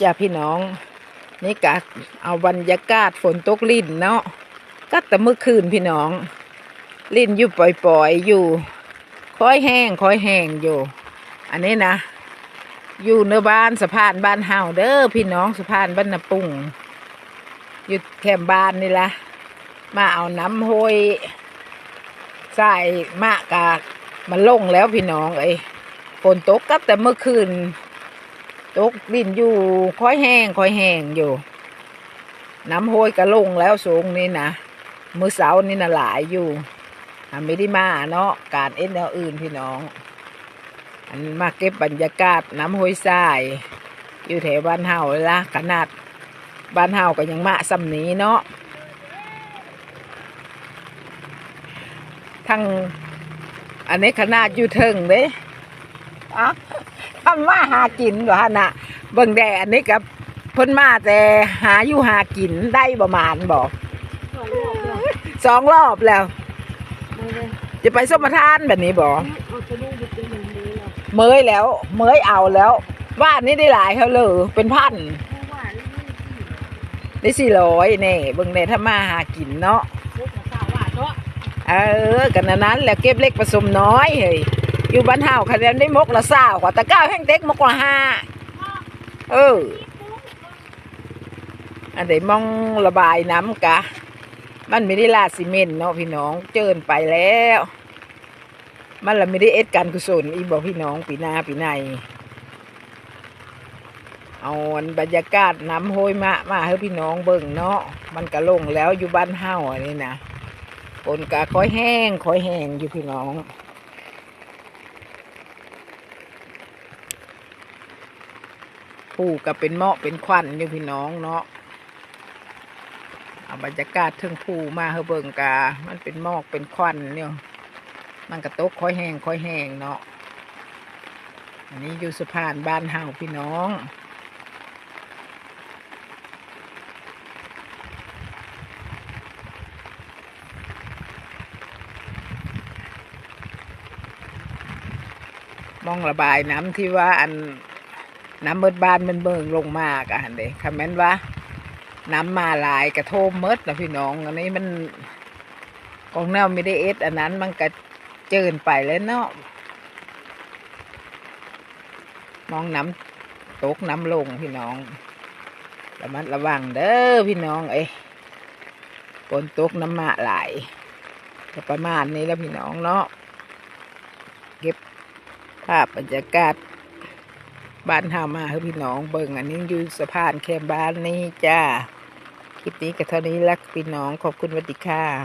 จ้าพี่น้อง นี่กะเอาบรรยากาศฝนตกลิ่นเนาะก็แต่เมื่อคืนพี่น้อง ลิ่นอยู่ปล่อยๆอยู่ค่อยแห้งค่อยแห้งอยู่ อันนี้นะ อยู่เนื้อบ้านสะพานบ้านเฮาเด้อพี่น้องสะพานบ้านนาปุ่งอยู่แคมบ้านนี่ละมาเอาน้ำห้อยใส่มะกามันลงแล้วพี่น้องเอ้ฝนตกกับแต่เมื่อคืน ตกดินอยู่ค่อยแห้งค่อยแห้งอยู่ น้ำห้อยก็ลงแล้วสูงนี่นะมือเสานี่นะหลายอยู่อะไม่ได้มาเนาะการเอ็นแนวอื่นพี่น้อง อันมาเก็บบรรยากาศน้ำห้วยทราย อยู่แถวบ้านเฮาเลยละขนาดบ้านเฮาก็ยังมาซ้ำนี้เนาะทั้งอันนี้ขนาดอยู่เทิงเด้อะ ทำมาหากินเหรอฮะน่ะเบิ่งแดอันนี้กับเพิ่นมาแต่หาอยู่หากินได้ประมาณบอกสองรอบแล้วลวจะไปสมทานแบบนี้บอกเมยแล้วเมยเอาแล้วว่านนี้ได้หลายเขาเลยเป็นพันได้สี่ร้อยเน่เบิ่งในถ้ามาหากินเนาะเออกันนั้นแหล้วเก็บเล็กผสมน้อยเฮ้ย อยู่บ้านเฮาคะแนนได้มกละสาวกว่าตะก้าวแห้งเต็กมกละห้าเอออันไหนมองระบายน้ำกะ มันไม่ได้ลาดซีเมนต์เนาะพี่น้องเจินไปแล้ว มันละไม่ได้เอ็ดการกุศลอีบอกพี่น้องปีหน้าปีในเอาอันบรรยากาศน้ำโหยมามาให้พี่น้องเบิ่งเนาะมันก็ลงแล้วอยู่บ้านเฮาอันนี้นะฝนก็ค่อยแห้งค่อยแห้งอยู่พี่น้อง ผู้ก็เป็นเมาะเป็นควันอยู่พี่น้องเนาะบรรยากาศเทิงผู้มาเฮเบิงกา มันเป็นหมอกเป็นควันเนี่ยมันกระตกค่อยแห้งค่อยแห้งเนาะ อันนี้อยู่สะพานบ้านเฮาพี่น้องมองระบายน้ำที่ว่าอัน น้ำเบิดบานมันเบิ่งลงมากอะหันเด้คำแม้นว่า น้ำมาหลายกระโทมเมดนะพี่น้องอันนี้มันของแนวไม่ได้เอสอันนั้นมันก็เจินไปแล้วเนาะมองน้ำตกน้ำลงพี่น้องระมัดระวังเด้อพี่น้อง เอ้ยฝนตกน้ำมาหลายก็ประมาณนี้แล้วพี่น้องเนาะเก็บภาพบรรยากาศ บ้านเฮามาคือพี่น้องเบิ่งอันนี้อยู่สะพานแคมบ้านนี่จ้า คลิปนี้ก็เท่านี้ละพี่น้องขอบคุณวัสดีค่ะ